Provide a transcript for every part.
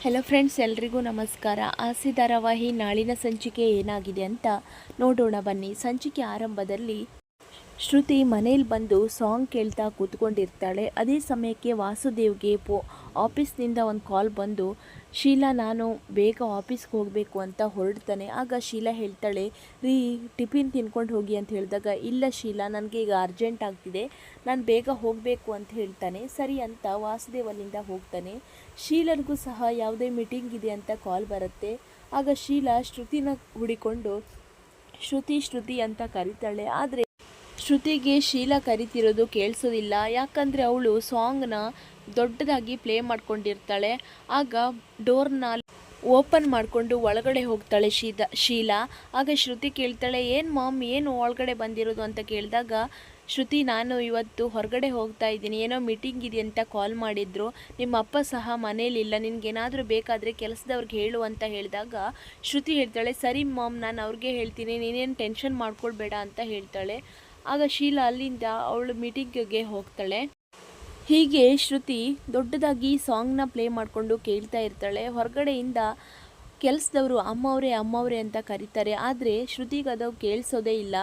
Hello friends ಎಲ್ರಿಗೂ ನಮಸ್ಕಾರ. ಆಸೆ ಧಾರಾವಾಹಿ ನಾಳಿನ ಸಂಚಿಕೆ ಏನಾಗಿದೆ ಅಂತ ನೋಡೋಣ ಬನ್ನಿ. ಸಂಚಿಕೆ ಆರಂಭದಲ್ಲಿ ಶ್ರುತಿ ಮನೇಲಿ ಬಂದು ಸಾಂಗ್ ಕೇಳ್ತಾ ಕೂತ್ಕೊಂಡಿರ್ತಾಳೆ. ಅದೇ ಸಮಯಕ್ಕೆ ವಾಸುದೇವ್ಗೆ ಪೋ ಆಫೀಸ್ನಿಂದ ಒಂದು ಕಾಲ್ ಬಂದು, ಶೀಲಾ, ನಾನು ಬೇಗ ಆಫೀಸ್ಗೆ ಹೋಗಬೇಕು ಅಂತ ಹೊರಡ್ತಾನೆ. ಆಗ ಶೀಲಾ ಹೇಳ್ತಾಳೆ, ರೀ, ಟಿಫಿನ್ ತಿನ್ಕೊಂಡು ಹೋಗಿ ಅಂತ ಹೇಳಿದಾಗ, ಇಲ್ಲ ಶೀಲಾ, ನನಗೆ ಈಗ ಅರ್ಜೆಂಟ್ ಆಗ್ತಿದೆ, ನಾನು ಬೇಗ ಹೋಗಬೇಕು ಅಂತ ಹೇಳ್ತಾನೆ. ಸರಿ ಅಂತ ವಾಸುದೇವಲ್ಲಿಂದ ಹೋಗ್ತಾನೆ. ಶೀಲನಿಗೂ ಸಹ ಯಾವುದೇ ಮೀಟಿಂಗ್ ಇದೆ ಅಂತ ಕಾಲ್ ಬರುತ್ತೆ. ಆಗ ಶೀಲಾ ಶ್ರುತಿನ ಹುಡಿಕೊಂಡು, ಶ್ರುತಿ ಶ್ರುತಿ ಅಂತ ಕರೀತಾಳೆ. ಆದರೆ ಶ್ರುತಿಗೆ ಶೀಲಾ ಕರಿತಿರೋದು ಕೇಳಿಸೋದಿಲ್ಲ. ಯಾಕಂದರೆ ಅವಳು ಸಾಂಗ್ನ ದೊಡ್ಡದಾಗಿ ಪ್ಲೇ ಮಾಡ್ಕೊಂಡಿರ್ತಾಳೆ. ಆಗ ಡೋರ್ನ ಓಪನ್ ಮಾಡಿಕೊಂಡು ಒಳಗಡೆ ಹೋಗ್ತಾಳೆ ಶೀದ, ಶೀಲಾ. ಆಗ ಶ್ರುತಿ ಕೇಳ್ತಾಳೆ, ಏನು ಮಾಮ್ ಏನು ಒಳಗಡೆ ಬಂದಿರೋದು? ಅಂತ ಕೇಳಿದಾಗ, ಶ್ರುತಿ, ನಾನು ಇವತ್ತು ಹೊರಗಡೆ ಹೋಗ್ತಾ ಇದ್ದೀನಿ. ಏನೋ ಮೀಟಿಂಗ್ ಇದೆ ಅಂತ ಕಾಲ್ ಮಾಡಿದ್ರು. ನಿಮ್ಮ ಅಪ್ಪ ಸಹ ಮನೇಲಿಲ್ಲ ನಿನಗೇನಾದರೂ ಬೇಕಾದರೆ ಕೆಲಸದವ್ರಿಗೆ ಹೇಳು ಅಂತ ಹೇಳಿದಾಗ, ಶ್ರುತಿ ಹೇಳ್ತಾಳೆ, ಸರಿ ಮಾಮ್ ನಾನು ಅವ್ರಿಗೆ ಹೇಳ್ತೀನಿ. ನೀನೇನು ಟೆನ್ಷನ್ ಮಾಡ್ಕೊಳ್ಬೇಡ ಅಂತ ಹೇಳ್ತಾಳೆ. ಆಗ ಶೀಲಾ ಅಲ್ಲಿಂದ ಅವಳು ಮೀಟಿಂಗ್ಗೆ ಹೋಗ್ತಾಳೆ. ಹೀಗೆ ಶ್ರುತಿ ದೊಡ್ಡದಾಗಿ ಸಾಂಗ್ನ ಪ್ಲೇ ಮಾಡಿಕೊಂಡು ಕೇಳ್ತಾ ಇರ್ತಾಳೆ. ಹೊರಗಡೆಯಿಂದ ಕೆಲಸದವರು ಅಮ್ಮವ್ರೆ ಅಮ್ಮವ್ರೆ ಅಂತ ಕರೀತಾರೆ. ಆದರೆ ಶ್ರುತಿಗೆ ಅದು ಕೇಳಿಸೋದೇ ಇಲ್ಲ.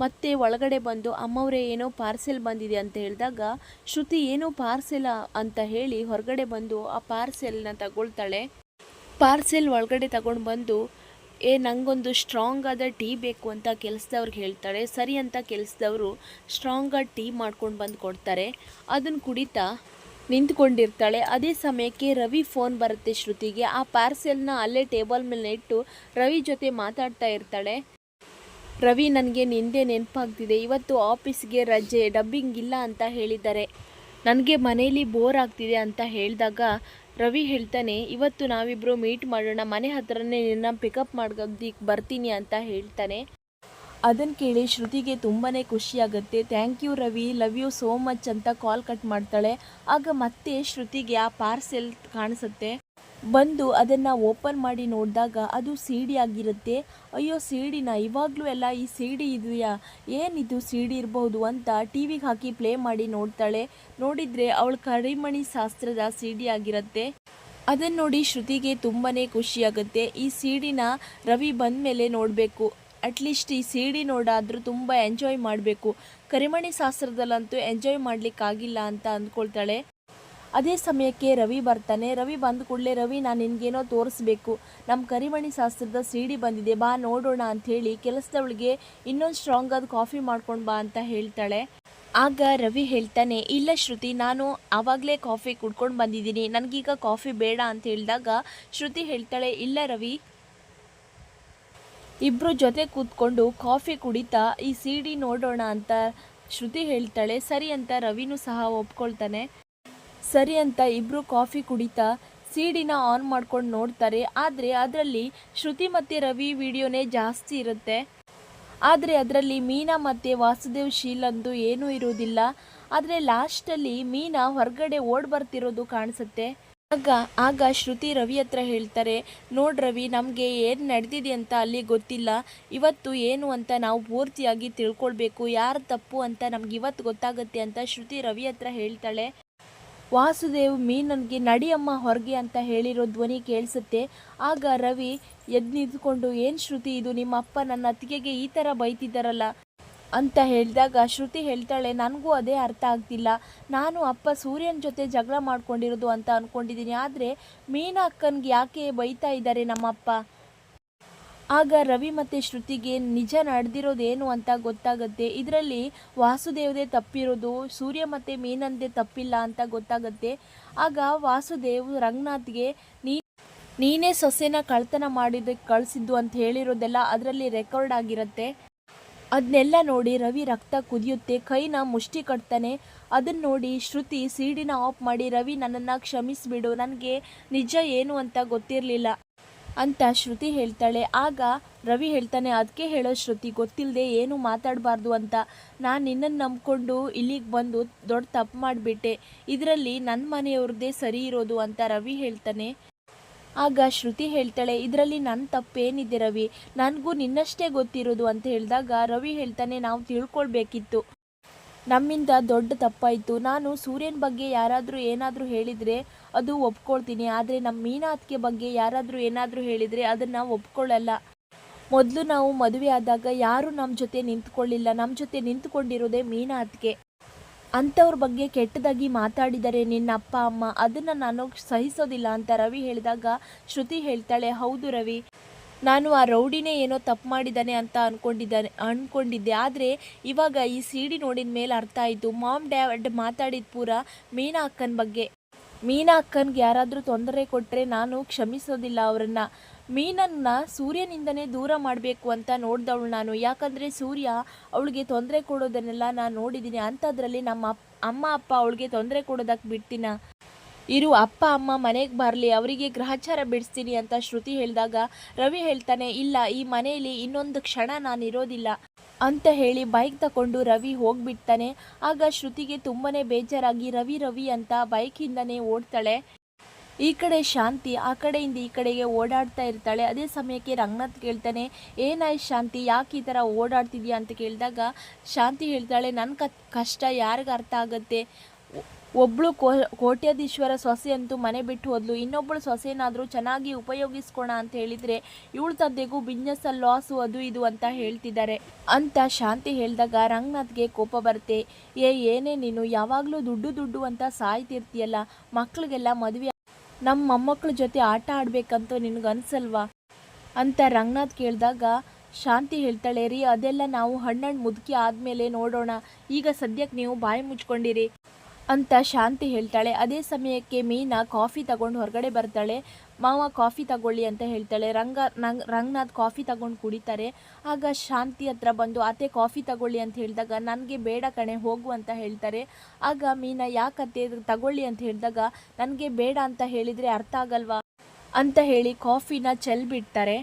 ಮತ್ತೆ ಒಳಗಡೆ ಬಂದು, ಅಮ್ಮವ್ರೆ, ಏನೋ ಪಾರ್ಸೆಲ್ ಬಂದಿದೆ ಅಂತ ಹೇಳಿದಾಗ, ಶ್ರುತಿ, ಏನೋ ಪಾರ್ಸೆಲ್ ಅಂತ ಹೇಳಿ ಹೊರಗಡೆ ಬಂದು ಆ ಪಾರ್ಸೆಲ್ನ ತಗೊಳ್ತಾಳೆ. ಪಾರ್ಸೆಲ್ ಒಳಗಡೆ ತಗೊಂಡು ಬಂದು ಏ ನನಗೊಂದು ಸ್ಟ್ರಾಂಗ್ ಆದ ಟೀ ಬೇಕು ಅಂತ ಕೆಲಸದವ್ರಿಗೆ ಹೇಳ್ತಾಳೆ ಸರಿ ಅಂತ ಕೆಲಸದವರು ಸ್ಟ್ರಾಂಗ್ ಆಗಿ ಟೀ ಮಾಡ್ಕೊಂಡು ಬಂದು ಕೊಡ್ತಾರೆ. ಅದನ್ನು ಕುಡಿತಾ ನಿಂತ್ಕೊಂಡಿರ್ತಾಳೆ. ಅದೇ ಸಮಯಕ್ಕೆ ರವಿ ಫೋನ್ ಬರುತ್ತೆ ಶ್ರುತಿಗೆ. ಆ ಪಾರ್ಸೆಲ್ನ ಅಲ್ಲೇ ಟೇಬಲ್ ಮೇಲೆ ಇಟ್ಟು ರವಿ ಜೊತೆ ಮಾತಾಡ್ತಾ ಇರ್ತಾಳೆ. ರವಿ, ನನಗೆ ನಿಂದೆ ನೆನಪಾಗ್ತಿದೆ. ಇವತ್ತು ಆಫೀಸ್ಗೆ ರಜೆ. ಡಬ್ಬಿಂಗ್ ಇಲ್ಲ ಅಂತ ಹೇಳಿದ್ದಾರೆ. ನನಗೆ ಮನೇಲಿ ಬೋರ್ ಆಗ್ತಿದೆ ಅಂತ ಹೇಳಿದಾಗ ರವಿ ಹೇಳ್ತಾನೆ ಇವತ್ತು ನಾವಿಬ್ಬರು ಮೀಟ್ ಮಾಡೋಣ ಮನೆ ಹತ್ರನೇ ನಿನ್ನ ಪಿಕಪ್ ಮಾಡ್ಕೊಂಡು ಬರ್ತೀನಿ ಅಂತ ಹೇಳ್ತಾನೆ. ಅದನ್ನು ಕೇಳಿ ಶ್ರುತಿಗೆ ತುಂಬಾ ಖುಷಿಯಾಗುತ್ತೆ. Thank you Ravi. Love you so much ಅಂತ ಕಾಲ್ ಕಟ್ ಮಾಡ್ತಾಳೆ. ಆಗ ಮತ್ತೆ ಶ್ರುತಿಗೆ ಆ ಪಾರ್ಸೆಲ್ ಕಾಣಿಸುತ್ತೆ. ಬಂದು ಅದನ್ನು ಓಪನ್ ಮಾಡಿ ನೋಡಿದಾಗ ಅದು ಸಿ ಡಿ ಆಗಿರುತ್ತೆ. ಅಯ್ಯೋ ಸಿ ಡಿನ ಇವಾಗಲೂ ಎಲ್ಲ ಈ ಸಿ ಡಿ ಇದೆಯಾ? ಏನಿದು ಸಿ ಡಿ ಇರಬಹುದು ಅಂತ ಟಿ ವಿಗೆ ಹಾಕಿ ಪ್ಲೇ ಮಾಡಿ ನೋಡ್ತಾಳೆ. ನೋಡಿದರೆ ಅವಳು ಕರಿಮಣಿ ಶಾಸ್ತ್ರದ ಸಿ ಡಿ ಆಗಿರುತ್ತೆ. ಅದನ್ನು ನೋಡಿ ಶ್ರುತಿಗೆ ತುಂಬಾ ಖುಷಿಯಾಗುತ್ತೆ. ಈ ಸಿ ಡಿನ ರವಿ ಬಂದ ಮೇಲೆ ನೋಡಬೇಕು. ಅಟ್ಲೀಸ್ಟ್ ಈ ಸಿ ಡಿ ನೋಡಾದರೂ ತುಂಬ ಎಂಜಾಯ್ ಮಾಡಬೇಕು. ಕರಿಮಣಿ ಶಾಸ್ತ್ರದಲ್ಲಂತೂ ಎಂಜಾಯ್ ಮಾಡಲಿಕ್ಕಾಗಿಲ್ಲ ಅಂತ ಅಂದ್ಕೊಳ್ತಾಳೆ. ಅದೇ ಸಮಯಕ್ಕೆ ರವಿ ಬರ್ತಾನೆ. ರವಿ ಬಂದ ಕೂಡಲೇ, ರವಿ, ನಾನು ನಿನಗೇನೋ ತೋರಿಸ್ಬೇಕು. ನಮ್ಮ ಕರಿಮಣಿ ಶಾಸ್ತ್ರದ ಸಿ ಡಿ ಬಂದಿದೆ. ಬಾ, ನೋಡೋಣ ಅಂಥೇಳಿ ಕೆಲಸದವಳಿಗೆ ಇನ್ನೊಂದು ಸ್ಟ್ರಾಂಗ್ ಆದ ಕಾಫಿ ಮಾಡ್ಕೊಂಡು ಬಾ ಅಂತ ಹೇಳ್ತಾಳೆ. ಆಗ ರವಿ ಹೇಳ್ತಾನೆ, ಇಲ್ಲ ಶ್ರುತಿ, ನಾನು ಆವಾಗಲೇ ಕಾಫಿ ಕುಡ್ಕೊಂಡು ಬಂದಿದ್ದೀನಿ. ನನಗೀಗ ಕಾಫಿ ಬೇಡ ಅಂತ ಹೇಳಿದಾಗ ಶ್ರುತಿ ಹೇಳ್ತಾಳೆ, ಇಲ್ಲ ರವಿ ಇಬ್ಬರು ಜೊತೆ ಕೂತ್ಕೊಂಡು ಕಾಫಿ ಕುಡಿತಾ ಈ ಸಿ ಡಿ ನೋಡೋಣ ಅಂತ ಶ್ರುತಿ ಹೇಳ್ತಾಳೆ. ಸರಿ ಅಂತ ರವಿನೂ ಸಹ ಒಪ್ಕೊಳ್ತಾನೆ. ಸರಿ ಅಂತ ಇಬ್ರು ಕಾಫಿ ಕುಡಿತಾ ಸಿ ಡಿನ ಆನ್ ಮಾಡ್ಕೊಂಡು ನೋಡ್ತಾರೆ. ಆದರೆ ಅದರಲ್ಲಿ ಶ್ರುತಿ ಮತ್ತು ರವಿ ವಿಡಿಯೋನೇ ಜಾಸ್ತಿ ಇರುತ್ತೆ. ಆದರೆ ಅದರಲ್ಲಿ ಮೀನಾ ಮತ್ತು ವಾಸುದೇವ್, ಶೀಲಂದು ಏನೂ ಇರೋದಿಲ್ಲ ಆದರೆ ಲಾಸ್ಟಲ್ಲಿ ಮೀನಾ ಹೊರಗಡೆ ಓಡ್ ಬರ್ತಿರೋದು ಕಾಣಿಸುತ್ತೆ. ಆಗ ಆಗ ಶ್ರುತಿ ರವಿ ಹತ್ರ ಹೇಳ್ತಾರೆ, ನೋಡ್ ರವಿ, ನಮಗೆ ಏನು ನಡೆದಿದೆ ಅಂತ ಅಲ್ಲಿ ಗೊತ್ತಿಲ್ಲ. ಇವತ್ತು ಏನು ಅಂತ ನಾವು ಪೂರ್ತಿಯಾಗಿ ತಿಳ್ಕೊಳ್ಬೇಕು. ಯಾರು ತಪ್ಪು ಅಂತ ನಮ್ಗೆ ಇವತ್ತು ಗೊತ್ತಾಗುತ್ತೆ ಅಂತ ಶ್ರುತಿ ರವಿ ಹತ್ರ ಹೇಳ್ತಾಳೆ. ವಾಸುದೇವ್, ಮೀನನ್ಗೆ ನಡಿಯಮ್ಮ ಹೊರಗೆ ಅಂತ ಹೇಳಿರೋ ಧ್ವನಿ ಕೇಳಿಸುತ್ತೆ. ಆಗ ರವಿ ಎದ್ದು ನಿಂತ್ಕೊಂಡು ಏನು ಶ್ರುತಿ ಇದು? ನಿಮ್ಮ ಅಪ್ಪ ನನ್ನ ಅತ್ತಿಗೆಗೆ ಈ ಥರ ಬೈತಿದ್ದಾರಲ್ಲ. ಅಂತ ಹೇಳಿದಾಗ ಶ್ರುತಿ ಹೇಳ್ತಾಳೆ, ನನಗೂ ಅದೇ ಅರ್ಥ ಆಗ್ತಿಲ್ಲ. ನಾನು ಅಪ್ಪ ಸೂರ್ಯನ ಜೊತೆ ಜಗಳ ಮಾಡ್ಕೊಂಡಿರೋದು ಅಂತ ಅಂದ್ಕೊಂಡಿದ್ದೀನಿ ಆದರೆ ಮೀನಾ ಅಕ್ಕನಿಗೆ ಯಾಕೆ ಬೈತಾ ಇದ್ದಾರೆ ನಮ್ಮಪ್ಪ? ಆಗ ರವಿ ಮತ್ತು ಶ್ರುತಿಗೆ, ನಿಜ ನಡೆದಿರೋದೇನು ಅಂತ ಗೊತ್ತಾಗುತ್ತೆ. ಇದರಲ್ಲಿ ವಾಸುದೇವದೇ ತಪ್ಪಿರೋದು, ಸೂರ್ಯ ಮತ್ತು ಮೀನಂದೇ ತಪ್ಪಿಲ್ಲ ಅಂತ ಗೊತ್ತಾಗುತ್ತೆ. ಆಗ ವಾಸುದೇವ್ ರಂಗನಾಥ್ಗೆ, ನೀ, ನೀನೇ ಸೊಸೆನ ಕಳ್ತನ ಮಾಡಿದ ಕಳಿಸಿದ್ದು ಅಂತ ಹೇಳಿರೋದೆಲ್ಲ ಅದರಲ್ಲಿ ರೆಕಾರ್ಡ್ ಆಗಿರುತ್ತೆ. ಅದನ್ನೆಲ್ಲ ನೋಡಿ ರವಿ ರಕ್ತ ಕುದಿಯುತ್ತೆ, ಕೈನ ಮುಷ್ಟಿ ಕಟ್ತಾನೆ. ಅದನ್ನು ನೋಡಿ ಶ್ರುತಿ ಸೀಡಿನ ಆಫ್ ಮಾಡಿ, ರವಿ ನನ್ನನ್ನು ಕ್ಷಮಿಸಿಬಿಡು, ನನಗೆ ನಿಜ ಏನು ಅಂತ ಗೊತ್ತಿರಲಿಲ್ಲ ಅಂತ ಶ್ರುತಿ ಹೇಳ್ತಾಳೆ. ಆಗ ರವಿ ಹೇಳ್ತಾನೆ ಅದಕ್ಕೆ ಹೇಳೋ ಶ್ರುತಿ ಗೊತ್ತಿಲ್ಲದೆ ಏನು ಮಾತಾಡಬಾರ್ದು ಅಂತ. ನಾನು ನಿನ್ನನ್ನು ನಂಬಿಕೊಂಡು ಇಲ್ಲಿಗೆ ಬಂದು ದೊಡ್ಡ ತಪ್ಪು ಮಾಡಿಬಿಟ್ಟೆ. ಇದರಲ್ಲಿ ನನ್ನ ಮನೆಯವ್ರದ್ದೇ ಸರಿ ಇರೋದು ಅಂತ ರವಿ ಹೇಳ್ತಾನೆ. ಆಗ ಶ್ರುತಿ ಹೇಳ್ತಾಳೆ, ಇದರಲ್ಲಿ ನನ್ನ ತಪ್ಪೇನಿದೆ ರವಿ. ನನಗೂ ನಿನ್ನಷ್ಟೇ ಗೊತ್ತಿರೋದು ಅಂತ ಹೇಳಿದಾಗ ರವಿ ಹೇಳ್ತಾನೆ, ನಾವು ತಿಳ್ಕೊಳ್ಬೇಕಿತ್ತು. ನಮ್ಮಿಂದ ದೊಡ್ಡ ತಪ್ಪಾಯಿತು. ನಾನು ಸೂರ್ಯನ ಬಗ್ಗೆ ಯಾರಾದರೂ ಏನಾದರೂ ಹೇಳಿದರೆ ಅದು ಒಪ್ಕೊಳ್ತೀನಿ. ಆದರೆ ನಮ್ಮ ಮೀನಾತ್ಗೆ ಬಗ್ಗೆ ಯಾರಾದರೂ ಏನಾದರೂ ಹೇಳಿದರೆ ಅದನ್ನು ಒಪ್ಕೊಳ್ಳಲ್ಲ ಮೊದಲು ನಾವು ಮದುವೆ ಆದಾಗ ಯಾರೂ ನಮ್ಮ ಜೊತೆ ನಿಂತ್ಕೊಳ್ಳಿಲ್ಲ. ನಮ್ಮ ಜೊತೆ ನಿಂತ್ಕೊಂಡಿರೋದೇ ಮೀನಾ ಅತ್ತಿಗೆ ಅಂಥವ್ರ ಬಗ್ಗೆ ಕೆಟ್ಟದಾಗಿ ಮಾತಾಡಿದರೆ ನಿನ್ನ ಅಪ್ಪ, ಅಮ್ಮ ಅದನ್ನು ನಾನು ಸಹಿಸೋದಿಲ್ಲ ಅಂತ ರವಿ ಹೇಳಿದಾಗ ಶ್ರುತಿ ಹೇಳ್ತಾಳೆ, ಹೌದು ರವಿ, ನಾನು ಆ ರೌಡಿನೇ ಏನೋ ತಪ್ಪು ಮಾಡಿದ್ದಾನೆ ಅಂತ ಅಂದ್ಕೊಂಡಿದ್ದಾನೆ ಅಂದ್ಕೊಂಡಿದ್ದೆ ಆದರೆ ಇವಾಗ ಈ ಸಿಡಿ ನೋಡಿದ ಮೇಲೆ ಅರ್ಥ ಆಯಿತು. ಮಾಮ್, ಡ್ಯಾಡ್ ಮಾತಾಡಿದ ಪೂರ ಮೀನಾ ಅಕ್ಕನ ಬಗ್ಗೆ. ಮೀನಾ ಅಕ್ಕನಿಗೆ ಯಾರಾದರೂ ತೊಂದರೆ ಕೊಟ್ಟರೆ ನಾನು ಕ್ಷಮಿಸೋದಿಲ್ಲ ಅವರನ್ನು. ಮೀನನ್ನ ಸೂರ್ಯನಿಂದನೇ ದೂರ ಮಾಡಬೇಕು ಅಂತ ನೋಡಿದವಳು ನಾನು. ಯಾಕಂದರೆ ಸೂರ್ಯ ಅವಳಿಗೆ ತೊಂದರೆ ಕೊಡೋದನ್ನೆಲ್ಲ ನಾನು ನೋಡಿದ್ದೀನಿ ಅಂಥದ್ರಲ್ಲಿ ನಮ್ಮ ಅಮ್ಮ, ಅಪ್ಪ ಅವಳಿಗೆ ತೊಂದರೆ ಕೊಡೋದಕ್ಕೆ ಬಿಡ್ತೀನ? ಇರು, ಅಪ್ಪ, ಅಮ್ಮ ಮನೆಗೆ ಬರಲಿ, ಅವರಿಗೆ ಗ್ರಹಚಾರ ಬಿಡಿಸ್ತೀನಿ ಅಂತ ಶ್ರುತಿ ಹೇಳಿದಾಗ ರವಿ ಹೇಳ್ತಾನೆ, ಇಲ್ಲ, ಈ ಮನೆಯಲ್ಲಿ ಇನ್ನೊಂದು ಕ್ಷಣ ನಾನು ಇರೋದಿಲ್ಲ ಅಂತ ಹೇಳಿ ಬೈಕ್ ತಗೊಂಡು ರವಿ ಹೋಗ್ಬಿಡ್ತಾನೆ. ಆಗ ಶ್ರುತಿಗೆ ತುಂಬನೇ ಬೇಜಾರಾಗಿ, ರವಿ ರವಿ ಅಂತ ಬೈಕಿಂದನೇ ಓಡ್ತಾಳೆ. ಈ ಕಡೆ ಶಾಂತಿ, ಆ ಕಡೆಯಿಂದ ಈ ಕಡೆಗೆ ಓಡಾಡ್ತಾ ಇರ್ತಾಳೆ. ಅದೇ ಸಮಯಕ್ಕೆ ರಂಗನಾಥ್ ಕೇಳ್ತಾನೆ ಏನಾಯ್ತು ಶಾಂತಿ, ಯಾಕೆ ಈ ಥರ ಓಡಾಡ್ತಿದ್ಯಾ? ಅಂತ ಕೇಳಿದಾಗ ಶಾಂತಿ ಹೇಳ್ತಾಳೆ ನನ್ನ ಕಷ್ಟ ಯಾರಿಗೆ ಅರ್ಥ ಆಗುತ್ತೆ? ಒಬ್ಬಳು ಕೋ, ಕೋಟ್ಯಾಧೀಶ್ವರ ಸೊಸೆ ಅಂತೂ ಮನೆ ಬಿಟ್ಟು ಹೋದ್ಲು. ಇನ್ನೊಬ್ಬಳು ಸೊಸೆನಾದರೂ ಚೆನ್ನಾಗಿ ಉಪಯೋಗಿಸ್ಕೋಣ ಅಂತ ಹೇಳಿದರೆ ಇವಳ ತಂದೆಗೂ ಬಿಸ್ನೆಸ್ಸಲ್ಲಿ ಲಾಸು ಅದು ಇದು ಅಂತ ಹೇಳ್ತಿದ್ದಾರೆ. ಅಂತ ಶಾಂತಿ ಹೇಳಿದಾಗ ರಂಗನಾಥ್ಗೆ ಕೋಪ ಬರುತ್ತೆ, ಏ, ಏನೇ ನೀನು, ಯಾವಾಗಲೂ ದುಡ್ಡು ದುಡ್ಡು ಅಂತ ಸಾಯ್ತಿರ್ತೀಯಲ್ಲ, ಮಕ್ಳಿಗೆಲ್ಲ ಮದುವೆ ನಮ್ಮ ಮೊಮ್ಮಕ್ಕಳ ಜೊತೆ ಆಟ ಆಡಬೇಕಂತ ನಿನಗೆ ಅನ್ಸಲ್ವಾ? ಅಂತ ರಂಗನಾಥ್ ಕೇಳಿದಾಗ, ಶಾಂತಿ ಹೇಳ್ತಾಳೆ, ರೀ, ಅದೆಲ್ಲ ನಾವು ಹಣ್ಣಣ್ಣು ಮುದುಕಿ ಆದಮೇಲೆ ನೋಡೋಣ. ಈಗ ಸದ್ಯಕ್ಕೆ ನೀವು ಬಾಯಿ ಮುಚ್ಕೊಂಡಿರಿ. ಅಂತ ಶಾಂತಿ ಹೇಳ್ತಾಳೆ. ಅದೇ ಸಮಯಕ್ಕೆ ಮೀನಾ ಕಾಫಿ ತಗೊಂಡು ಹೊರಗಡೆ ಬರ್ತಾಳೆ. ಮಾವ ಕಾಫಿ ತಗೊಳ್ಳಿ ಅಂತ ಹೇಳ್ತಾಳೆ. ರಂಗ, ನಂಗ್, ರಂಗನಾಥ್ ಕಾಫಿ ತಗೊಂಡು ಕುಡಿತಾರೆ. ಆಗ ಶಾಂತಿ ಹತ್ರ ಬಂದು ಅತ್ತೆ ಕಾಫಿ ತಗೊಳ್ಳಿ ಅಂತ ಹೇಳಿದಾಗ, ನನಗೆ ಬೇಡ ಕಣೆ, ಹೋಗು ಅಂತ ಹೇಳ್ತಾರೆ. ಆಗ ಮೀನಾ, ಯಾಕತ್ತೆ, ತಗೊಳ್ಳಿ ಅಂತ ಹೇಳಿದಾಗ, ನನಗೆ ಬೇಡ ಅಂತ ಹೇಳಿದರೆ ಅರ್ಥ ಆಗಲ್ವಾ? ಅಂತ ಹೇಳಿ ಕಾಫಿನ ಚೆಲ್ಬಿಡ್ತಾರೆ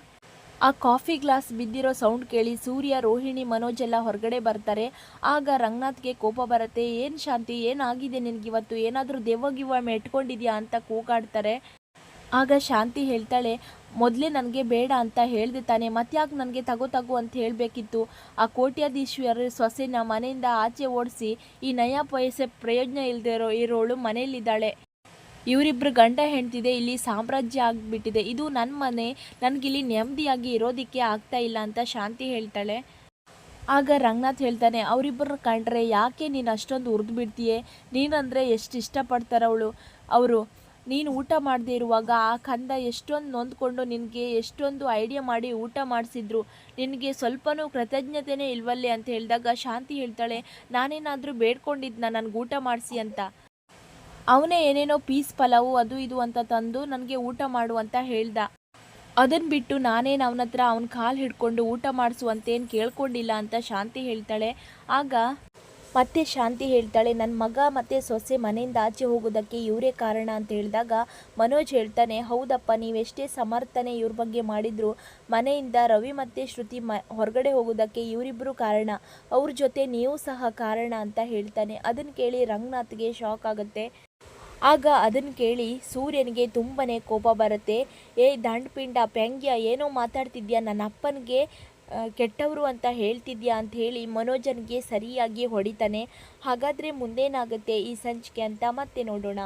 ಆ ಕಾಫಿ ಗ್ಲಾಸ್ ಬಿದ್ದಿರೋ ಸೌಂಡ್ ಕೇಳಿ ಸೂರ್ಯ, ರೋಹಿಣಿ, ಮನೋಜ್ ಎಲ್ಲ ಹೊರಗಡೆ ಬರ್ತಾರೆ. ಆಗ ರಂಗನಾಥ್ಗೆ ಕೋಪ ಬರುತ್ತೆ. ಏನು ಶಾಂತಿ, ಏನಾಗಿದೆ ನಿನಗಿವತ್ತು? ಏನಾದರೂ ದೆವ್ವ ಗಿವ್ವ ಮೆಟ್ಕೊಂಡಿದ್ಯಾ ಅಂತ ಕೂಗಾಡ್ತಾರೆ. ಆಗ ಶಾಂತಿ ಹೇಳ್ತಾಳೆ, ಮೊದಲೇ ನನಗೆ ಬೇಡ ಅಂತ ಹೇಳಿದೆ ತಾನೆ ಮತ್ತ್ಯಾಕೆ ನನಗೆ ತಗೋ ತಗೋ ಅಂತ ಹೇಳಬೇಕಿತ್ತು. ಆ ಕೋಟ್ಯಾಧೀಶ್ವರ ಸೊಸೆನ ಮನೆಯಿಂದ ಆಚೆ ಓಡಿಸಿ, ಈ ನಯ ಪಯಸೆ ಪ್ರಯೋಜನ ಇಲ್ಲದೆ ಇರೋ, ಇರೋಳು ಮನೆಯಲ್ಲಿದ್ದಾಳೆ. ಇವರಿಬ್ಬರು ಗಂಡ ಹೆಣ್ತಿದೆ ಇಲ್ಲಿ ಸಾಮ್ರಾಜ್ಯ ಆಗಿಬಿಟ್ಟಿದೆ. ಇದು ನನ್ನ ಮನೆ, ನನಗಿಲ್ಲಿ ನೆಮ್ಮದಿಯಾಗಿ ಇರೋದಕ್ಕೆ ಆಗ್ತಾ ಇಲ್ಲ ಅಂತ ಶಾಂತಿ ಹೇಳ್ತಾಳೆ. ಆಗ ರಂಗನಾಥ್ ಹೇಳ್ತಾನೆ ಅವರಿಬ್ಬರು ಕಂಡ್ರೆ ಯಾಕೆ ನೀನು ಅಷ್ಟೊಂದು ಉರಿದು ಬಿಡ್ತೀಯೇ? ನೀನಂದರೆ ಎಷ್ಟು ಇಷ್ಟಪಡ್ತಾರೆ ಅವಳು ಅವರು ನೀನು ಊಟ ಮಾಡದೇ ಇರುವಾಗ ಆ ಕಂದ ಎಷ್ಟೊಂದು ನೊಂದ್ಕೊಂಡು ನಿನಗೆ ಎಷ್ಟೊಂದು ಐಡಿಯಾ ಮಾಡಿ ಊಟ ಮಾಡಿಸಿದ್ರು. ನಿನಗೆ ಸ್ವಲ್ಪನೂ ಕೃತಜ್ಞತೆನೇ ಇಲ್ವಲ್ಲೇ ಅಂತ ಹೇಳಿದಾಗ ಶಾಂತಿ ಹೇಳ್ತಾಳೆ, ನಾನೇನಾದರೂ ಬೇಡ್ಕೊಂಡಿದ್ನ ನನಗೆ ಊಟ ಮಾಡಿಸಿ ಅಂತ. ಅವನೇ ಏನೇನೋ ಪೀಸ್ ಪಲಾವು ಅದು ಇದು ಅಂತ ತಂದು ನನಗೆ ಊಟ ಮಾಡು ಅಂತ ಹೇಳ್ದ. ಅದನ್ನು ಬಿಟ್ಟು ನಾನೇನು ಅವನ ಹತ್ರ ಅವನ ಕಾಲು ಹಿಡ್ಕೊಂಡು ಊಟ ಮಾಡಿಸುವಂತೇನು ಕೇಳ್ಕೊಂಡಿಲ್ಲ ಅಂತ ಶಾಂತಿ ಹೇಳ್ತಾಳೆ. ಆಗ ಮತ್ತೆ ಶಾಂತಿ ಹೇಳ್ತಾಳೆ. ನನ್ನ ಮಗ ಮತ್ತು ಸೊಸೆ ಮನೆಯಿಂದ ಆಚೆ ಹೋಗೋದಕ್ಕೆ ಇವರೇ ಕಾರಣ ಅಂತ ಹೇಳಿದಾಗ ಮನೋಜ್ ಹೇಳ್ತಾನೆ, ಹೌದಪ್ಪ, ನೀವೆಷ್ಟೇ ಸಮರ್ಥನೆ ಇವ್ರ ಬಗ್ಗೆ ಮಾಡಿದ್ರು, ಮನೆಯಿಂದ ರವಿ ಮತ್ತು ಶ್ರುತಿ ಮ, ಹೊರಗಡೆ ಹೋಗೋದಕ್ಕೆ ಇವರಿಬ್ಬರು ಕಾರಣ. ಅವ್ರ ಜೊತೆ ನೀವು ಸಹ ಕಾರಣ ಅಂತ ಹೇಳ್ತಾನೆ. ಅದನ್ನು ಕೇಳಿ ರಂಗನಾಥ್ಗೆ ಶಾಕ್ ಆಗುತ್ತೆ. ಆಗ ಅದನ್ನು ಕೇಳಿ ಸೂರ್ಯನಿಗೆ ತುಂಬನೇ ಕೋಪ ಬರುತ್ತೆ. ಏ ದಂಡಪಿಂಡ, ಪ್ಯಾಂಗ್ಯ, ಏನೋ ಮಾತಾಡ್ತಿದ್ಯಾ? ನನ್ನ ಅಪ್ಪನಿಗೆ ಕೆಟ್ಟವರು ಅಂತ ಹೇಳ್ತಿದ್ಯಾ ಅಂತ ಹೇಳಿ ಮನೋಜನ್ಗೆ ಸರಿಯಾಗಿ ಹೊಡಿತಾನೆ. ಹಾಗಾದರೆ ಮುಂದೇನಾಗುತ್ತೆ ಈ ಸಂಚಿಕೆ ಅಂತ ಮತ್ತೆ ನೋಡೋಣ.